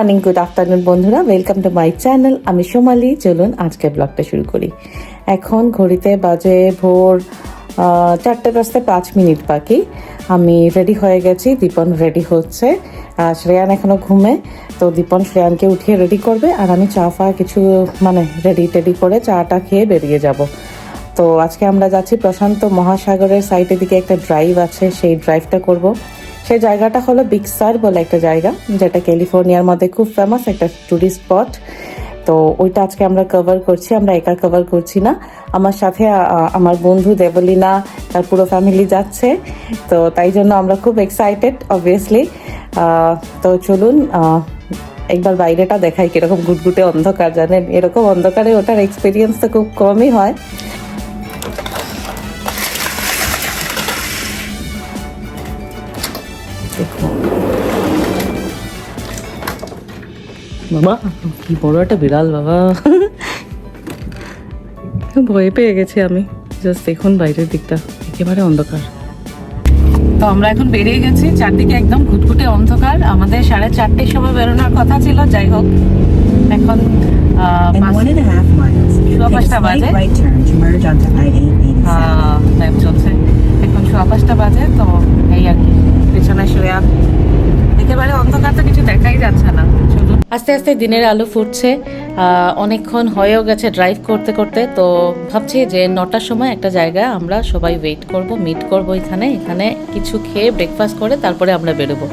Morning good afternoon বন্ধুরা। Welcome to my channel আমি সোমালি। চলুন আজকে ব্লগটা শুরু করি। এখন ঘড়িতে বাজে ভোর চারটে বাজতে পাঁচ মিনিট বাকি। আমি রেডি হয়ে গেছি, দীপন রেডি হচ্ছে। আর শ্রেয়ান এখনও ঘুমে, তো দীপন শ্রেয়ানকে উঠিয়ে রেডি করবে, আর আমি চা ফা কিছু মানে রেডি টেডি করে চাটা খেয়ে বেরিয়ে যাব। তো আজকে আমরা যাচ্ছি প্রশান্ত মহাসাগরের সাইডের দিকে একটা ড্রাইভ আছে, সেই ড্রাইভটা করব। সেই জায়গাটা হলো বিগ সার বলে একটা জায়গা, যেটা ক্যালিফোর্নিয়ার মধ্যে খুব ফেমাস একটা টুরিস্ট স্পট তো ওইটা আজকে আমরা কভার করছি, আমরা একা কভার করছি না। আমার সাথে আমার বন্ধু দেবলীনা, তার পুরো ফ্যামিলি যাচ্ছে। তো তাই জন্য আমরা খুব এক্সাইটেড অবভিয়াসলি তো চলুন একবার বাইরেটা দেখাই কীরকম গুটগুটে অন্ধকার, জানেন? এরকম অন্ধকারে ওটার এক্সপিরিয়েন্স তো খুব কমই হয়। বাবা কি বড় একটা বিড়াল বাবা। ভয় পেয়ে গেছি আমি। জাস্ট দেখুন বাইরের দিকটা একেবারে অন্ধকার। তো আমরা এখন বেরিয়ে গেছি চারদিকে একদম ঘুটঘুটে অন্ধকার। আমাদের সাড়ে চারটের সময় বেরোনোর কথা ছিল যাই হোক। এখন a পাঁচটা বাজে। right turn to merge onto I-887. Time চলছে। এখন সোয়া পাঁচটা বাজে তো এই আর কি। পেছনে শুয়ে আছি। একেবারে অন্ধকার তো কিছু দেখাই যাচ্ছে না আস্তে আস্তে দিনের আলো ফুটছে অনেকক্ষণ হয়েও গেছে ড্রাইভ করতে করতে, তো ভাবছি যে নটার সময় একটা জায়গা আমরা সবাই ওয়েট করব মিট করব এখানে এখানে কিছু খেয়ে ব্রেকফাস্ট করে তারপরে আমরা বেরোবো।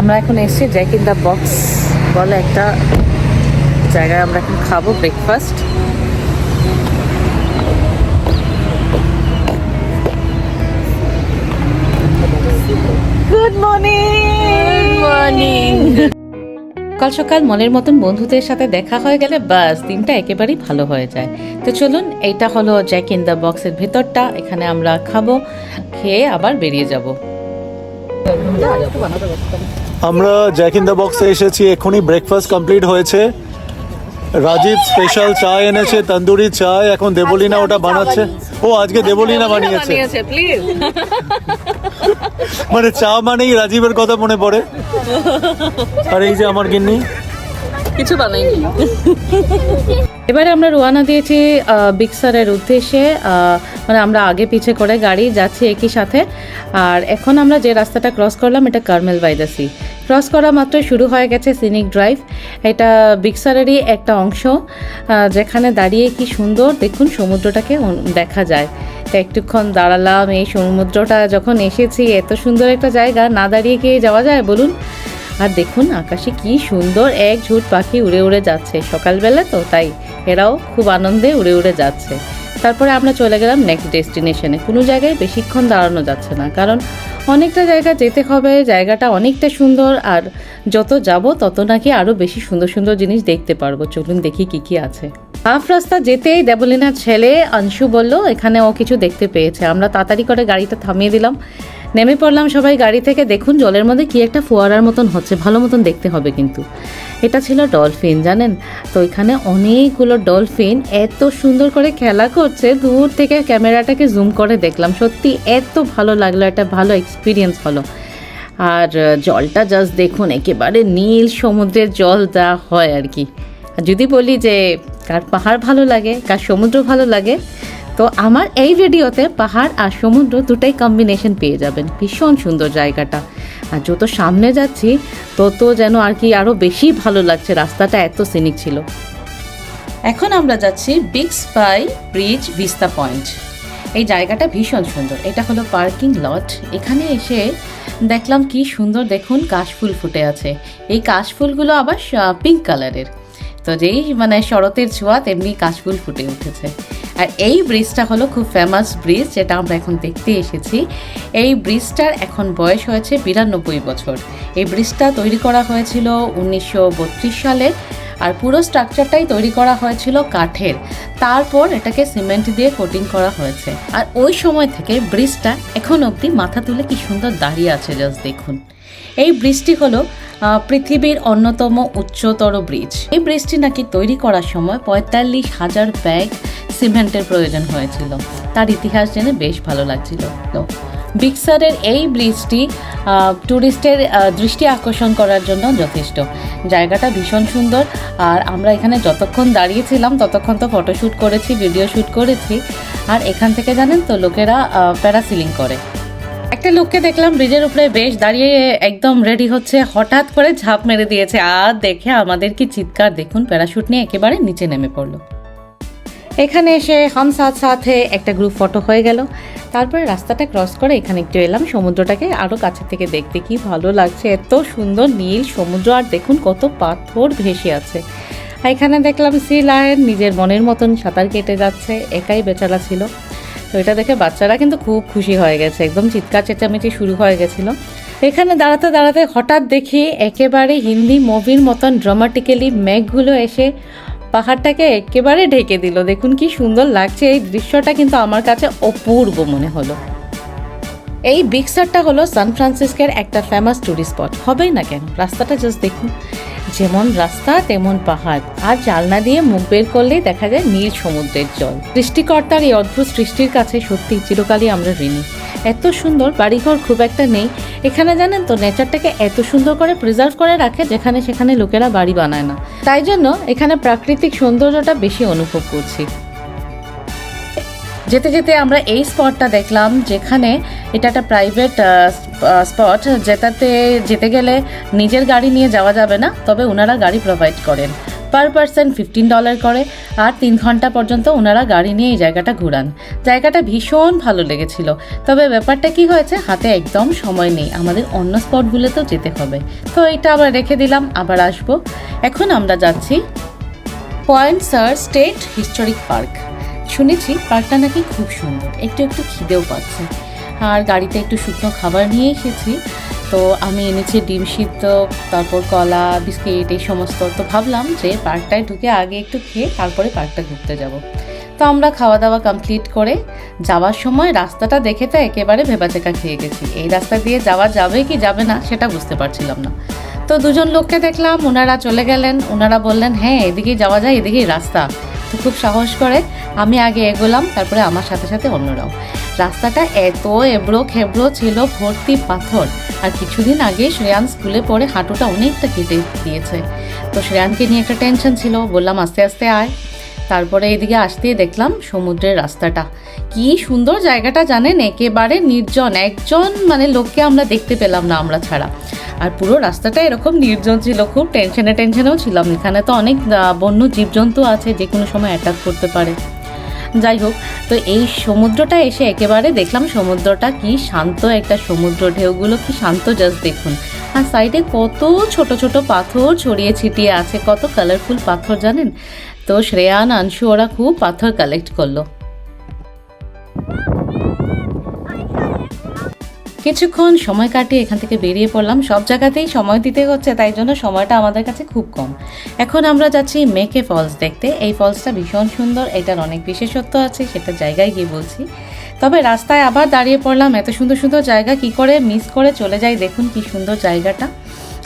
আমরা এখন এসেছি জ্যাক ইন দ্য বক্স বলে একটা জায়গায়, আমরা এখন খাব ব্রেকফাস্ট মর্নিং মর্নিং সকাল সকাল মনের মতন বন্ধুদের সাথে দেখা হয়ে গেলে বাস দিনটা একেবারেই ভালো হয়ে যায়। তো চলুন এইটা হলো জ্যাক ইন দ্য বক্সের ভেতরটা এখানে আমরা খাব খেয়ে আবার বেরিয়ে যাব। আমরা জ্যাক ইন দ্য বক্সে এসেছি এখনই ব্রেকফাস্ট কমপ্লিট হয়েছে। রাজীব স্পেশাল চা এনেছে তন্দুরি চা এখন দেবলিনা ওটা বানাচ্ছে। ও আজকে দেবলিনা বানিয়েছে। প্লিজ মানে চা মানেই রাজীবের কথা মনে পড়ে। আর এই যে আমার গিন্নি। কিছু বানাইনি এবারে আমরা রওনা দিয়েছি বিক্সারের উদ্দেশ্যে মানে আমরা আগে পিছে করে গাড়ি যাচ্ছি একই সাথে। আর এখন আমরা যে রাস্তাটা ক্রস করলাম, এটা Carmel by the sea cross করা মাত্র শুরু হয়ে গেছে সিনিক ড্রাইভ এটা বিক্সারেরই একটা অংশ যেখানে দাঁড়িয়ে কি সুন্দর, দেখুন সমুদ্রটাকে দেখা যায়। তো একটুক্ষণ দাঁড়ালাম এই সমুদ্রটা যখন এসেছি, এত সুন্দর একটা জায়গা, না দাঁড়িয়ে গিয়ে যাওয়া যায় বলুন? আর দেখুন আকাশে কি সুন্দর এক ঝুট পাখি উড়ে উড়ে যাচ্ছে। সকালবেলা তো, তাই এরাও খুব আনন্দে উড়ে উড়ে যাচ্ছে। তারপরে আমরা চলে গেলাম নেক্সট ডেস্টিনেশনে কোনো জায়গায় বেশিক্ষণ দাঁড়ানো যাচ্ছে না, কারণ অনেকটা জায়গা যেতে হবে, জায়গাটা অনেকটা সুন্দর, আর যত যাব তত নাকি আরও বেশি সুন্দর সুন্দর জিনিস দেখতে পারব। চলুন দেখি কি কি আছে। হাফ রাস্তা যেতেই দেবলিনার ছেলে অংশু বলল, এখানে ও কিছু দেখতে পেয়েছে। আমরা তাড়াতাড়ি করে গাড়িটা থামিয়ে দিলাম। নেমে পড়লাম সবাই গাড়ি থেকে। দেখুন, জলের মধ্যে কি একটা ফোয়ারার মতন হচ্ছে। ভালো মতন দেখতে হবে কিন্তু। এটা ছিল ডলফিন, জানেন? তো এখানে অনেকগুলো ডলফিন এত সুন্দর করে খেলা করছে। দূর থেকে ক্যামেরাটাকে জুম করে দেখলাম। সত্যি এত ভালো লাগল, একটা ভালো এক্সপিরিয়েন্স হলো। আর জলটা জাস্ট দেখুন, একেবারে নীল সমুদ্রের জল যা হয় আর কি। যদি বলি যে কার পাহাড় ভালো লাগে, কার সমুদ্র ভালো লাগে। তো আমার এই ভিডিওতে পাহাড় আর সমুদ্র দুটাই কম্বিনেশন পেয়ে যাবেন। ভীষণ সুন্দর জায়গাটা। আর যত সামনে যাচ্ছি, তত যেন আর কি আরও বেশি ভালো লাগছে। রাস্তাটা এত সিনিক ছিল। এখন আমরা যাচ্ছি Bixby bridge vista point এই জায়গাটা ভীষণ সুন্দর। এটা হলো পার্কিং লট এখানে এসে দেখলাম কি সুন্দর দেখুন কাশফুল ফুটে আছে। এই কাশফুলগুলো আবার পিঙ্ক কালারের তো যেই মানে শরতের ছোঁয়া তেমনি কাশফুল ফুটে উঠেছে। আর এই ব্রিজটা হলো খুব ফেমাস ব্রিজ, যেটা আমরা এখন দেখতে এসেছি। এই ব্রিজটার এখন বয়স হয়েছে বিরানব্বই বছর। এই ব্রিজটা তৈরি করা হয়েছিল উনিশশো সালে, আর পুরো স্ট্রাকচারটাই তৈরি করা হয়েছিল কাঠের। তারপর এটাকে সিমেন্ট দিয়ে কোটিং করা হয়েছে। আর ওই সময় থেকে ব্রিজটা এখন অবধি মাথা তুলে কি সুন্দর দাঁড়িয়ে আছে জাস্ট দেখুন। এই ব্রিজটি হলো পৃথিবীর অন্যতম উচ্চতর ব্রিজ। এই ব্রিজটি নাকি তৈরি করার সময় পঁয়তাল্লিশ হাজার ব্যাগ সিমেন্টের প্রয়োজন হয়েছিল। তার ইতিহাস জেনে বেশ ভালো লাগছিল। বিক্সারের এই ব্রিজটি ট্যুরিস্টের দৃষ্টি আকর্ষণ করার জন্য যথেষ্ট। জায়গাটা ভীষণ সুন্দর। আর আমরা এখানে যতক্ষণ দাঁড়িয়েছিলাম, ততক্ষণ তো ফটোশ্যুট করেছি, ভিডিও শ্যুট করেছি। আর এখান থেকে জানেন তো, লোকেরা প্যারাসিলিং করে। একটা লোককে দেখলাম ব্রিজের উপরে বেশ দাঁড়িয়ে একদম রেডি হচ্ছে, হঠাৎ করে ঝাঁপ মেরে দিয়েছে। আর দেখে আমাদের কি চিৎকার, দেখুন প্যারাশুট নিয়ে একেবারে নিচে নেমে পড়ল। এখানে এসে হাম সাথ সাথে একটা গ্রুপ ফটো হয়ে গেল। তারপরে রাস্তাটা ক্রস করে এখানে একটু এলাম, সমুদ্রটাকে আরও কাছে থেকে দেখতে। কি ভালো লাগছে, এত সুন্দর নীল সমুদ্র, আর দেখুন কত পাথর ভেসে আছে। এখানে দেখলাম সি লায়ন নিজের মনের মতন সাঁতার কেটে যাচ্ছে, একাই বেচারা ছিল। তো এটা দেখে বাচ্চারা কিন্তু খুব খুশি হয়ে গেছে। একদম চিৎকার চেঁচামেচি শুরু হয়ে গেছিল। এখানে দাঁড়াতে দাঁড়াতে হঠাৎ দেখি একেবারে হিন্দি মুভির মতন ড্রামাটিক্যালি মেঘগুলো এসে পাহাড়টাকে একেবারে ঢেকে দিল। দেখুন কি সুন্দর লাগছে। এই দৃশ্যটা কিন্তু আমার কাছে অপূর্ব মনে হলো। এই বিগ সারটা হলো সান ফ্রান্সিস্কের একটা ফেমাস ট্যুরিস্ট স্পট হবেই না কেন? রাস্তাটা জাস্ট দেখুন। যেমন রাস্তা, তেমন পাহাড়। আর জালনা দিয়ে মুখ বের করলেই দেখা যায় নীল সমুদ্রের জল। সৃষ্টিকর্তার এই অদ্ভুত সৃষ্টির কাছে সত্যি চিরকালই আমরা ঋণী। এত সুন্দর বাড়িঘর খুব একটা নেই। এখানে জানেন তো নেচারটাকে এত সুন্দর করে প্রিজার্ভ করে রাখে যেখানে সেখানে লোকেরা বাড়ি বানায় না। তাই জন্য এখানে প্রাকৃতিক সৌন্দর্যটা বেশি অনুভব করছি। যেতে যেতে আমরা এই স্পটটা দেখলাম যেখানে এটা একটা প্রাইভেট স্পট যেটাতে যেতে গেলে নিজের গাড়ি নিয়ে যাওয়া যাবে না, তবে ওনারা গাড়ি প্রোভাইড করেন। পার পার্সন ফিফটিন ডলার করে, আর তিন ঘণ্টা পর্যন্ত ওনারা গাড়ি নিয়ে এই জায়গাটা ঘুরান। জায়গাটা ভীষণ ভালো লেগেছিল। তবে ব্যাপারটা কি হয়েছে, হাতে একদম সময় নেই। আমাদের অন্য স্পটগুলোতেও যেতে হবে। তো এটা আবার রেখে দিলাম, আবার আসব। এখন আমরা যাচ্ছি point Sur state historic park. শুনেছি পার্কটা নাকি খুব সুন্দর। একটু একটু খিদেও পাচ্ছে। আর গাড়িতে একটু শুকনো খাবার নিয়ে এসেছি তো আমি এনেছি ডিম সিদ্ধ, তারপর কলা, বিস্কিট, এই সমস্ত। তো ভাবলাম যে পার্কটায় ঢুকে আগে একটু খেয়ে তারপরে পার্কটা ঘুরতে যাব। তো আমরা খাওয়া দাওয়া কমপ্লিট করে যাওয়ার সময় রাস্তাটা দেখে তো একেবারে ভেবাচেকা খেয়ে গেছি। এই রাস্তা দিয়ে যাওয়া যাবে কি যাবে না সেটা বুঝতে পারছিলাম না। তো দুজন লোককে দেখলাম, ওনারা চলে গেলেন। ওনারা বললেন হ্যাঁ এদিকেই যাওয়া যায়, এদিকেই রাস্তা। তো খুব সাহস করে। আমি আগে এগোলাম, তারপরে আমার সাথে সাথে অন্যরাও। রাস্তাটা এত এবড়ো খেবড়ো ছিল, ভর্তি পাথর। আর কিছুদিন আগে শ্রেয়ান স্কুলে পড়ে হাঁটুটা অনেকটা কেটে দিয়েছে। তো শ্রেয়ানকে নিয়ে একটা টেনশন ছিল, বললাম, আস্তে আস্তে আয়। তারপরে এদিকে আসতেই দেখলাম সমুদ্রের রাস্তাটা। কি সুন্দর জায়গাটা জানেন? একেবারে নির্জন, একজন মানে লোককে আমরা দেখতে পেলাম না আমরা ছাড়া। আর পুরো রাস্তাটা এরকম নির্জন ছিল, খুব টেনশনে টেনশনেও ছিলাম। এখানে তো অনেক বন্য জীবজন্তু আছে, যে কোনো সময় অ্যাটাক করতে পারে। যাই হোক, তো এই সমুদ্রটা এসে একেবারে দেখলাম সমুদ্রটা কি শান্ত একটা সমুদ্র। ঢেউগুলো কি শান্ত জাস্ট দেখুন। আর সাইডে কত ছোট ছোট পাথর ছড়িয়ে ছিটিয়ে আছে, কত কালারফুল পাথর জানেন? তো শ্রেয়ান আনশু ওরা খুব পাথর কালেক্ট করল। কিছুক্ষণ সময় কাটিয়ে এখান থেকে বেরিয়ে পড়লাম। সব জায়গাতেই সময় দিতে হচ্ছে, তাই জন্য সময়টা আমাদের কাছে খুব কম। এখন আমরা যাচ্ছি মেকে ফলস দেখতে। এই ফলসটা ভীষণ সুন্দর, এটার অনেক বিশেষত্ব আছে, সেটা জায়গায় গিয়ে বলছি। তবে রাস্তায় আবার দাঁড়িয়ে পড়লাম, এত সুন্দর সুন্দর জায়গা, কি করে মিস করে চলে যাই, দেখুন কি সুন্দর জায়গাটা।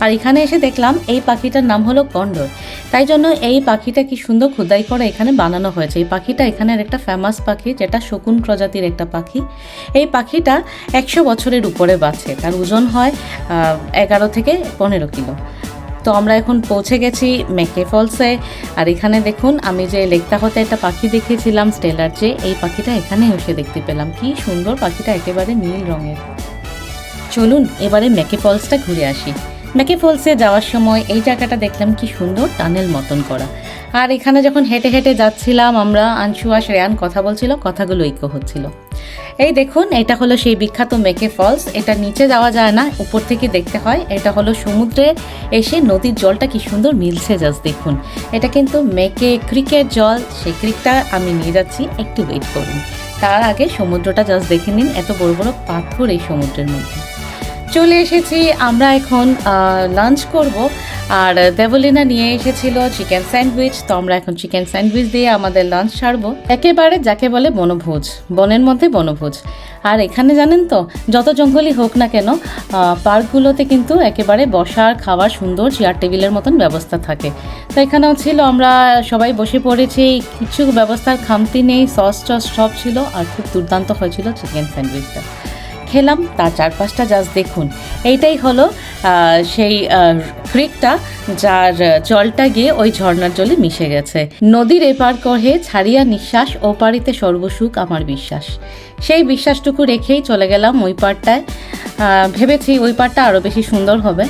আর এখানে এসে দেখলাম এই পাখিটার নাম হলো কন্ডর তাই জন্য এই পাখিটা কি সুন্দর খোদাই করে এখানে বানানো হয়েছে। এই পাখিটা এখানের একটা ফেমাস পাখি, যেটা শকুন প্রজাতির একটা পাখি। এই পাখিটা একশো বছরের উপরে বাঁচে। তার ওজন হয় এগারো থেকে পনেরো কিলো। তো আমরা এখন পৌঁছে গেছি মেকে ফলসে। আর এখানে দেখুন, আমি যে লেকটা হতে একটা পাখি দেখিয়েছিলাম স্টেলার যে, এই পাখিটা এখানে এসে দেখতে পেলাম। কি সুন্দর পাখিটা, একেবারে নীল রঙের। চলুন, এবারে মেকে ফলসটা ঘুরে আসি। মেকে ফলসে যাওয়ার সময় এই জায়গাটা দেখলাম কি সুন্দর টানেল মতন করা। আর এখানে যখন হেঁটে হেঁটে যাচ্ছিলাম আমরা, আনসু আর শ্রেয়ান কথা বলছিল, কথাগুলো ঐক্য হচ্ছিল। এই দেখুন, এটা হলো সেই বিখ্যাত মেকে ফলস। এটা নিচে যাওয়া যায় না, উপর থেকে দেখতে হয়। এটা হলো সমুদ্রে এসে নদীর জলটা কি সুন্দর মিলছে জাস্ট দেখুন। এটা কিন্তু মেকে ক্রিকের জল সেই ক্রিকটা আমি নিয়ে যাচ্ছি, একটু ওয়েট করুন। তার আগে সমুদ্রটা জাস্ট দেখে নিন, এত বড় বড় পাথর এই সমুদ্রের মধ্যে। চলে এসেছি। আমরা এখন লাঞ্চ করব। আর দেবলিনা নিয়ে এসেছিল চিকেন স্যান্ডউইচ তো আমরা এখন চিকেন স্যান্ডউইচ দিয়ে আমাদের লাঞ্চ সারবো। একেবারে যাকে বলে বনভোজ, বনের মধ্যে বনভোজ। আর এখানে জানেন তো, যত জঙ্গলই হোক না কেন পার্কগুলোতে কিন্তু একেবারে বসার, খাওয়ার সুন্দর চেয়ার টেবিলের মতন ব্যবস্থা থাকে। তো এখানেও ছিল, আমরা সবাই বসে পড়েছি। কিছু ব্যবস্থার খামতি নেই সস টস সব ছিল। আর খুব দুর্দান্ত হয়েছিল চিকেন স্যান্ডউইচটা খেলাম, তার চারপাশটা জাস্ট দেখুন। এইটাই হলো সেই ক্রিকটা যার জলটা গিয়ে ওই ঝর্ণার জলে মিশে গেছে। নদীর এপার করে ছাড়িয়া নিঃশ্বাস ও পারিতে সর্বসুখ আমার বিশ্বাস। সেই বিশ্বাসটুকু রেখেই চলে গেলাম ওই পারটায় ভেবেছি ওই পারটা আরও বেশি সুন্দর হবে।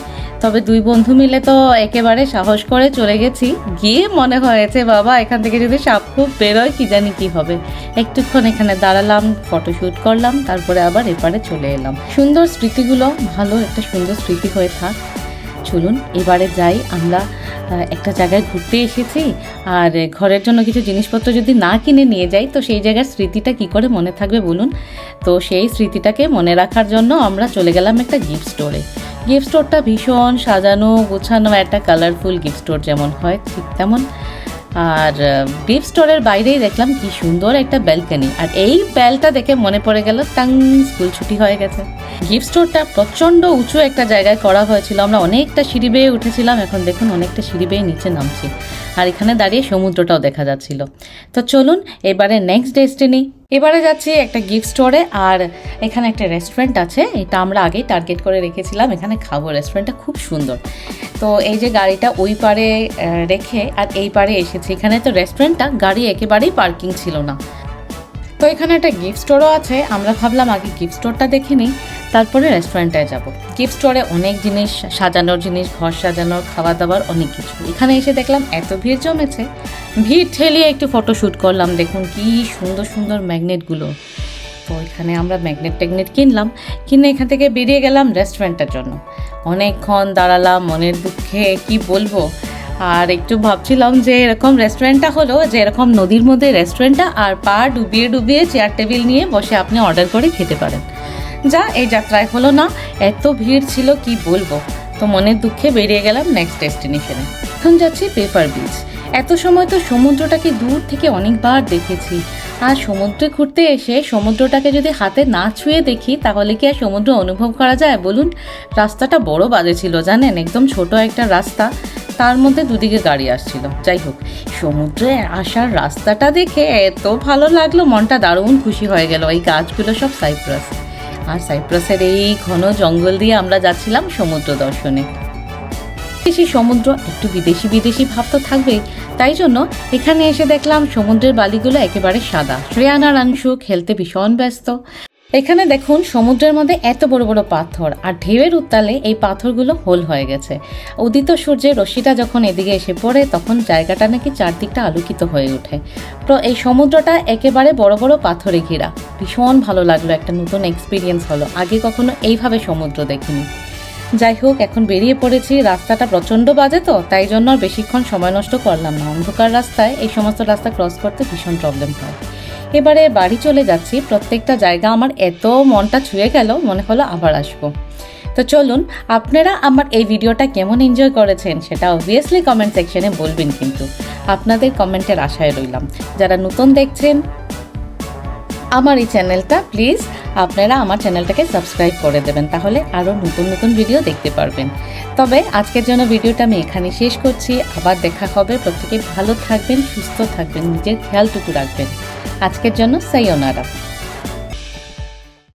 তবে দুই বন্ধু মিলে তো একেবারে সাহস করে চলে গেছি। গিয়ে মনে হয়েছে, বাবা, এখান থেকে যদি সাপ খুব বেরোয়, কি জানি কি হবে? একটুক্ষণ এখানে দাঁড়ালাম ফটোশ্যুট করলাম, তারপরে আবার এপারে চলে এলাম। সুন্দর স্মৃতিগুলো, ভালো একটা সুন্দর স্মৃতি হয়ে থাক। চলুন, এবারে যাই আমরা একটা জায়গায় ঘুরতে এসেছি। আর ঘরের জন্য কিছু জিনিসপত্র যদি না কিনে নিয়ে যাই, তো সেই জায়গার স্মৃতিটা কি করে মনে থাকবে বলুন? তো সেই স্মৃতিটাকে মনে রাখার জন্য আমরা চলে গেলাম একটা গিফট স্টোরে গিফট স্টোরটা ভীষণ সাজানো, গোছানো, একটা কালারফুল গিফট স্টোর যেমন হয়, ঠিক তেমন। আর গিফট স্টোরের বাইরেই দেখলাম কি সুন্দর একটা ব্যালকনি আর এই বেলটা দেখে মনে পড়ে গেল, টাং স্কুল ছুটি হয়ে গেছে। গিফট স্টোরটা প্রচণ্ড উঁচু একটা জায়গায় করা হয়েছিল। আমরা অনেকটা সিঁড়ি বেয়ে উঠেছিলাম, এখন দেখুন অনেকটা সিঁড়ি বেয়ে নিচে নামছি। আর এখানে দাঁড়িয়ে সমুদ্রটাও দেখা যাচ্ছিল। তো চলুন, এবারে নেক্সট ডেস্টিনি এবারে যাচ্ছি একটা গিফট স্টোরে আর এখানে একটা রেস্টুরেন্ট আছে। এটা আমরা আগেই টার্গেট করে রেখেছিলাম। এখানে খাব। রেস্টুরেন্টটা খুব সুন্দর। তো এই যে গাড়িটা ওই পারে রেখে আর এই পারে এসেছি। এখানে তো রেস্টুরেন্টটা গাড়ি একেবারেই পার্কিং ছিল না। তো এখানে একটা গিফট স্টোরও আছে। আমরা ভাবলাম আগে গিফট স্টোরটা দেখে নিই, তারপরে রেস্টুরেন্টটায় যাব। গিফট স্টোরে অনেক জিনিস, সাজানোর জিনিস, ঘর সাজানোর খাওয়া দাওয়ার অনেক কিছু। এখানে এসে দেখলাম এত ভিড় জমেছে। ভিড় ঠেলিয়ে একটু ফটো শ্যুট করলাম, দেখুন কি সুন্দর সুন্দর ম্যাগনেটগুলো তো এখানে আমরা ম্যাগনেট ট্যাগনেট কিনলাম। কিনে এখান থেকে বেরিয়ে গেলাম রেস্টুরেন্টটার জন্য। অনেকক্ষণ দাঁড়ালাম, মনের দুঃখে, কি বলব? আর একটু ভাবছিলাম যে এরকম রেস্টুরেন্টটা হলো, যে এরকম নদীর মধ্যে রেস্টুরেন্টটা আর পা ডুবিয়ে ডুবিয়ে চেয়ার টেবিল নিয়ে বসে আপনি অর্ডার করে খেতে পারেন। যা, এই যাত্রায় হলো না, এত ভিড় ছিল, কি বলব? তো মনের দুঃখে বেরিয়ে গেলাম নেক্সট ডেস্টিনেশনে এখন যাচ্ছি পেপার বিচ এত সময় তো সমুদ্রটাকে দূর থেকে অনেকবার দেখেছি। আর সমুদ্রে ঘুরতে এসে সমুদ্রটাকে যদি হাতে না ছুঁয়ে দেখি, তাহলে কি আর সমুদ্র অনুভব করা যায় বলুন? রাস্তাটা বড় বাজে ছিল, জানেন? একদম ছোট একটা রাস্তা। তার মধ্যে দুদিকে গাড়ি আসছিল। যাই হোক, সমুদ্রে আসার রাস্তাটা দেখে এত ভালো লাগল, মনটা দারুণ খুশি হয়ে গেল। এই গাছগুলো সব সাইপ্রাস। আর সাইপ্রাসের এই ঘন জঙ্গল দিয়ে আমরা যাচ্ছিলাম সমুদ্র দর্শনে। বেশি সমুদ্র, একটু বিদেশি বিদেশি ভাব তো থাকবেই। তাই জন্য এখানে এসে দেখলাম সমুদ্রের বালিগুলো একেবারে সাদা। শ্রেয়ান আর আংশু খেলতে ভীষণ ব্যস্ত। এখানে দেখুন সমুদ্রের মধ্যে এত বড় বড় পাথর, আর ঢেউয়ের উত্তালে এই পাথরগুলো হোল হয়ে গেছে। উদিত সূর্যের রশ্মিটা যখন এদিকে এসে পড়ে, তখন জায়গাটা নাকি চারদিকটা আলোকিত হয়ে ওঠে। তো এই সমুদ্রটা একেবারে বড় বড় পাথরে ঘেরা। ভীষণ ভালো লাগল একটা নতুন এক্সপিরিয়েন্স হলো। আগে কখনো এইভাবে সমুদ্র দেখিনি। যাই হোক, এখন বেরিয়ে পড়েছি। রাস্তাটা প্রচণ্ড বাজে তো, তাই জন্য আর বেশিক্ষণ সময় নষ্ট করলাম না। অন্ধকার রাস্তায় এই সমস্ত রাস্তা ক্রস করতে ভীষণ প্রবলেম হয়। এবারে বাড়ি চলে যাচ্ছি। প্রত্যেকটা জায়গা আমার এত মনটা ছুঁয়ে গেল, মনে হলো আবার আসব। তো চলুন, আপনারা আমার এই ভিডিওটা কেমন এনজয় করেছেন সেটা অবভিয়াসলি কমেন্ট সেকশনে বলবেন কিন্তু। আপনাদের কমেন্টের আশায় রইলাম। যারা নতুন দেখছেন আমার এই চ্যানেলটা প্লিজ আপনারা আমার চ্যানেলটাকে সাবস্ক্রাইব করে দেবেন, তাহলে আরও নতুন নতুন ভিডিও দেখতে পারবেন। তবে আজকের জন্য ভিডিওটা আমি এখানে শেষ করছি। আবার দেখা হবে। প্রত্যেকে ভালো থাকবেন, সুস্থ থাকবেন, নিজের খেয়ালটুকু রাখবেন। আজকের জন্য সাইওনারা